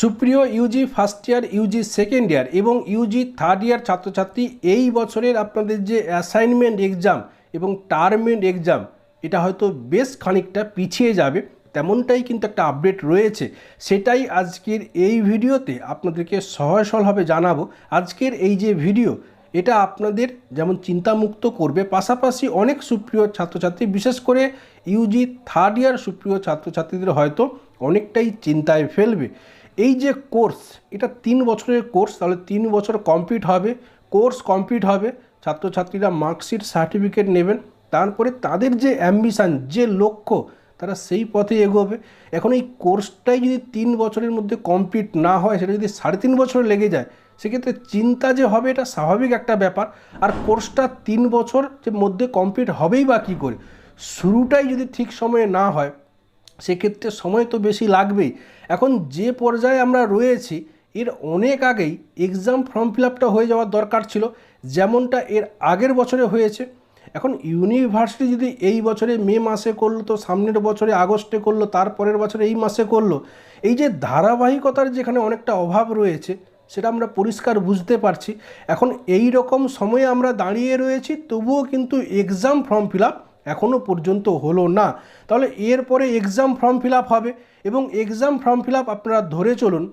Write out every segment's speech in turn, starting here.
সুপ্রিয় UG first year, UG second year এবং UG third year ছাত্রছাত্রী, এই বছরের আপনাদের যে অ্যাসাইনমেন্ট এক্সাম এবং টার্মেন্ট এক্সাম এটা হয়তো বেশ খানিকটা পিছিয়ে যাবে। তেমনটাই কিন্তু একটা আপডেট রয়েছে। সেটাই আজকের এই ভিডিওতে আপনাদেরকে সহজ সরলভাবে জানাব। আজকের এই যে ভিডিও এটা আপনাদের যেমন চিন্তামুক্ত করবে, পাশাপাশি অনেক সুপ্রিয় ছাত্রছাত্রী, বিশেষ করে ইউজি থার্ড ইয়ার সুপ্রিয় ছাত্রছাত্রীদের হয়তো অনেকটাই চিন্তায় ফেলবে। এই যে কোর্স, এটা তিন বছরের কোর্স, তাহলে তিন বছর কমপ্লিট হবে, কোর্স কমপ্লিট হবে, ছাত্রছাত্রীরা মার্কশিট সার্টিফিকেট নেবেন, তারপরে তাদের যে অ্যাম্বিশান যে লক্ষ্য, তারা সেই পথে এগোবে। এখন এই কোর্সটাই যদি তিন বছরের মধ্যে কমপ্লিট না হয়, সেটা যদি সাড়ে তিন বছর লেগে যায়, সেক্ষেত্রে চিন্তা যে হবে, এটা স্বাভাবিক একটা ব্যাপার। আর কোর্সটা তিন বছর যে মধ্যে কমপ্লিট হবেই বা কী করে, শুরুটাই যদি ঠিক সময়ে না হয় সেক্ষেত্রে সময় তো বেশি লাগবেই। এখন যে পর্যায়ে আমরা রয়েছি, এর অনেক আগেই এক্সাম ফর্ম ফিল আপটা হয়ে যাওয়ার দরকার ছিল, যেমনটা এর আগের বছরে হয়েছে। এখন ইউনিভার্সিটি যদি এই বছরে মে মাসে করল, তো সামনের বছরে আগস্টে করল, তারপরের বছরে এই মাসে করল, এই যে ধারাবাহিকতার যেখানে অনেকটা অভাব রয়েছে, সেটা আমরা পরিষ্কার বুঝতে পারছি। এখন এই রকম সময়ে আমরা দাঁড়িয়ে রয়েছি, তবুও কিন্তু এক্সাম ফর্ম ফিল আপ এখনও পর্যন্ত হলো না। তাহলে এরপরে এক্সাম ফর্ম ফিল হবে এবং এক্সাম ফর্ম ফিল আপ আপনারা ধরে চলুন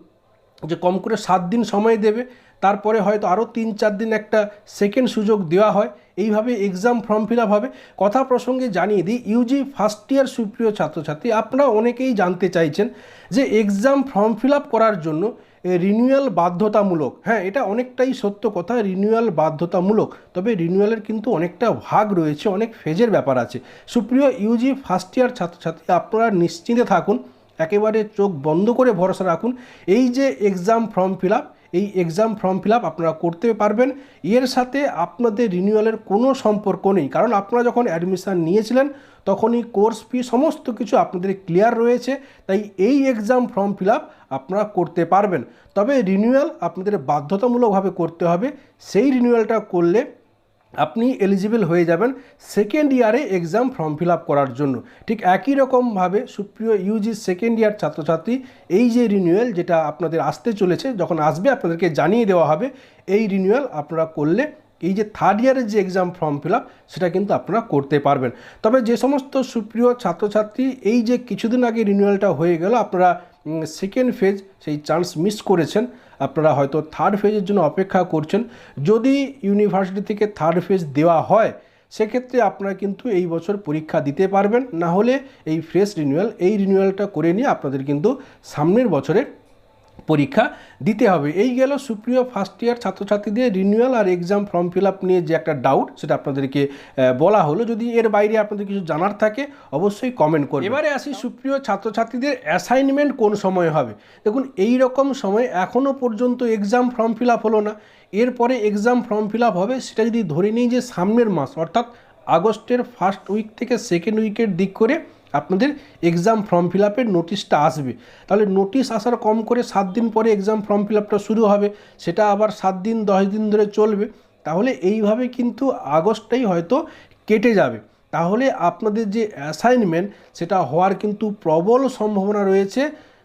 যে কম করে সাত দিন সময় দেবে, তারপরে হয়তো আরও তিন চার দিন একটা সেকেন্ড সুযোগ দেওয়া হয়। এইভাবে এক্সাম ফর্ম ফিল হবে। কথা প্রসঙ্গে জানিয়ে দিই ইউজি ফার্স্ট ইয়ার সুপ্রিয় ছাত্রছাত্রী, আপনারা অনেকেই জানতে চাইছেন যে এক্সাম ফর্ম ফিল করার জন্য রিনিউয়াল বাধ্যতামূলক। হ্যাঁ এটা অনেকটাই সত্য কথা রিনিউয়াল বাধ্যতামূলক। তবে রিনিউয়ালের কিন্তু অনেকটা ভাগ রয়েছে, অনেক ফেজের ব্যাপার আছে। সুপ্রিয় ইউজি ফার্স্ট ইয়ার ছাত্রছাত্রী, আপনারা নিশ্চিন্তে থাকুন, একেবারে চোখ বন্ধ করে ভরসা রাখুন। এই যে এক্সাম ফর্ম ফিল এই এক্সাম ফর্ম ফিল আপ আপনারা করতে পারবেন। এর সাথে আপনাদের রিনিউয়ালের কোনো সম্পর্ক নেই। কারণ আপনারা যখন অ্যাডমিশান নিয়েছিলেন, তখনই কোর্স ফি সমস্ত কিছু আপনাদের ক্লিয়ার রয়েছে। তাই এই এক্সাম ফর্ম ফিল আপনারা করতে পারবেন। তবে রিনিউয়াল আপনাদের বাধ্যতামূলকভাবে করতে হবে। সেই রিনিউয়ালটা করলে আপনি এলিজিবল হয়ে যাবেন সেকেন্ড ইয়ারে এক্সাম ফর্ম ফিল করার জন্য। ঠিক একই রকমভাবে সুপ্রিয় ইউজি সেকেন্ড ইয়ার ছাত্রছাত্রী, এই যে রিনিউয়াল যেটা আপনাদের আসতে চলেছে, যখন আসবে আপনাদেরকে জানিয়ে দেওয়া হবে, এই রিনিউয়াল আপনারা করলে এই যে থার্ড ইয়ারের যে এক্সাম ফর্ম ফিল সেটা কিন্তু আপনারা করতে পারবেন। তবে যে সমস্ত সুপ্রিয় ছাত্রছাত্রী, এই যে কিছুদিন আগে রিনিউয়ালটা হয়ে গেল, আপনারা সেকেন্ড ফেজ সেই চান্স মিস করেছেন। আপনারা হয়তো থার্ড ফেজের জন্য অপেক্ষা করছেন। যদি ইউনিভার্সিটি থেকে থার্ড ফেজ দেওয়া হয়, সেক্ষেত্রে আপনারা কিন্তু এই বছর পরীক্ষা দিতে পারবেন। না হলে এই ফ্রেশ রিনিউয়াল এই রিনিউয়ালটা করে নিয়ে আপনাদের কিন্তু সামনের বছরের পরীক্ষা দিতে হবে। এই গেল সুপ্রিয় ফার্স্ট ইয়ার ছাত্রছাত্রীদের রিনিউয়াল আর এক্সাম ফর্ম ফিল আপ নিয়ে যে একটা ডাউট সেটা আপনাদেরকে বলা হলো। যদি এর বাইরে আপনাদের কিছু জানার থাকে, অবশ্যই কমেন্ট করুন এবারে আসি সুপ্রিয় ছাত্রছাত্রীদের অ্যাসাইনমেন্ট কোন সময় হবে? দেখুন, এই রকম সময় এখনও পর্যন্ত এক্সাম ফর্ম ফিল আপ হলো না। এরপরে এক্সাম ফর্ম ফিল আপ হবে, সেটা যদি ধরে নিই যে সামনের মাস, অর্থাৎ আগস্টের ফার্স্ট উইক থেকে সেকেন্ড উইকের দিক করে আপনাদের এক্সাম ফর্ম ফিল আপের নোটিশটা আসবে। তাহলে নোটিশ আসার কম করে সাত দিন পরে এক্সাম ফর্ম ফিল আপটা শুরু হবে, সেটা আবার সাত দিন, দশ দিন ধরে চলবে। তাহলে এইভাবে কিন্তু আগস্টটাই হয়তো কেটে যাবে। তাহলে আপনাদের যে অ্যাসাইনমেন্ট সেটা হওয়ার কিন্তু প্রবল সম্ভাবনা রয়েছে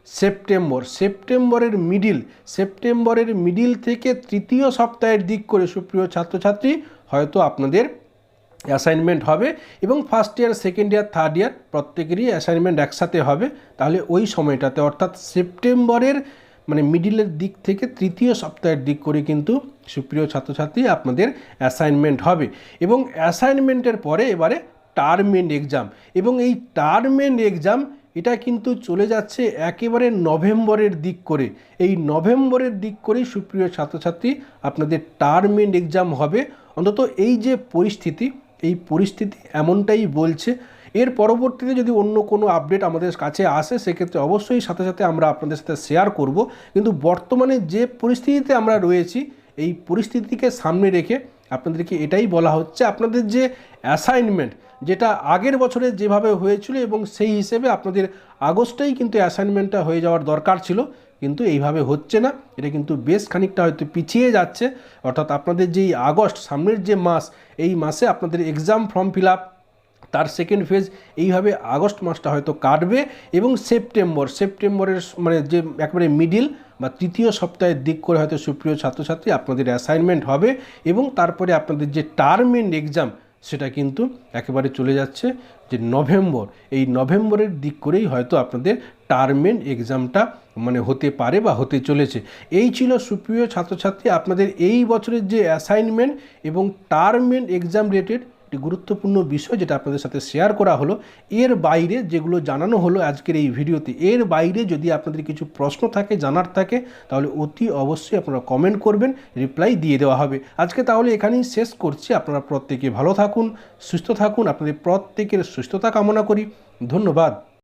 সেপ্টেম্বর। সেপ্টেম্বরের মিডিল সেপ্টেম্বরের মিডিল থেকে তৃতীয় সপ্তাহের দিক করে সুপ্রিয় ছাত্রছাত্রী, হয়তো আপনাদের অ্যাসাইনমেন্ট হবে এবং first year second year third year প্রত্যেকেরই অ্যাসাইনমেন্ট একসাথে হবে। তাহলে ওই সময়টাতে অর্থাৎ সেপ্টেম্বরের মানে মিডিলের দিক থেকে তৃতীয় সপ্তাহের দিক করে কিন্তু সুপ্রিয় ছাত্রছাত্রী আপনাদের অ্যাসাইনমেন্ট হবে। এবং অ্যাসাইনমেন্টের পরে এবারে টার্মেন্ট এক্সাম এবং এই টার্মেন্ট এক্সাম এটা কিন্তু চলে যাচ্ছে একেবারে নভেম্বরের দিক করে। এই নভেম্বরের দিক করেই সুপ্রিয় ছাত্রছাত্রী আপনাদের টার্মেন্ট এক্সাম হবে। অন্তত এই যে পরিস্থিতি এই পরিস্থিতি এমনটাই বলছে। এর পরবর্তীতে যদি অন্য কোনো আপডেট আমাদের কাছে আসে, সেক্ষেত্রে অবশ্যই সাথে সাথে আমরা আপনাদের সাথে শেয়ার করব। কিন্তু বর্তমানে যে পরিস্থিতিতে আমরা রয়েছি, এই পরিস্থিতিকে সামনে রেখে আপনাদেরকে এটাই বলা হচ্ছে, আপনাদের যে অ্যাসাইনমেন্ট যেটা আগের বছরে যেভাবে হয়েছিল এবং সেই হিসেবে আপনাদের আগস্টেই কিন্তু অ্যাসাইনমেন্টটা হয়ে যাওয়ার দরকার ছিল। কিন্তু এইভাবে হচ্ছে না। এটা কিন্তু বেশ খানিকটা হয়তো পিছিয়ে যাচ্ছে। অর্থাৎ আপনাদের যেই আগস্ট, সামনের যে মাস, এই মাসে আপনাদের এক্সাম ফর্ম ফিল আপ তার সেকেন্ড ফেজ এইভাবে আগস্ট মাসটা হয়তো কাটবে এবং সেপ্টেম্বর, সেপ্টেম্বরের মানে যে একবারে মিডিল বা তৃতীয় সপ্তাহের দিক করে হয়তো সুপ্রিয় ছাত্রছাত্রী আপনাদের অ্যাসাইনমেন্ট হবে এবং তারপরে আপনাদের যে টার্ম এন্ড এক্সাম সেটা কিন্তু একেবারে চলে যাচ্ছে যে নভেম্বর। এই নভেম্বরের দিক করেই হয়তো আপনাদের টার্মেন এক্সামটা মানে হতে পারে বা হতে চলেছে। এই ছিল সুপ্রিয় ছাত্রছাত্রী, আপনাদের এই বছরের যে অ্যাসাইনমেন্ট এবং টার্মেন এক্সাম রিলেটেড একটি গুরুত্বপূর্ণ বিষয় যেটা আপনাদের সাথে শেয়ার করা হলো, এর বাইরে যেগুলো জানানো হলো আজকের এই ভিডিওতে, এর বাইরে যদি আপনাদের কিছু প্রশ্ন থাকে, জানার থাকে, তাহলে অতি অবশ্যই আপনারা কমেন্ট করবেন রিপ্লাই দিয়ে দেওয়া হবে। আজকে তাহলে এখানেই শেষ করছি। আপনারা প্রত্যেকে ভালো থাকুন, সুস্থ থাকুন, আপনাদের প্রত্যেকের সুস্থতা কামনা করি। ধন্যবাদ।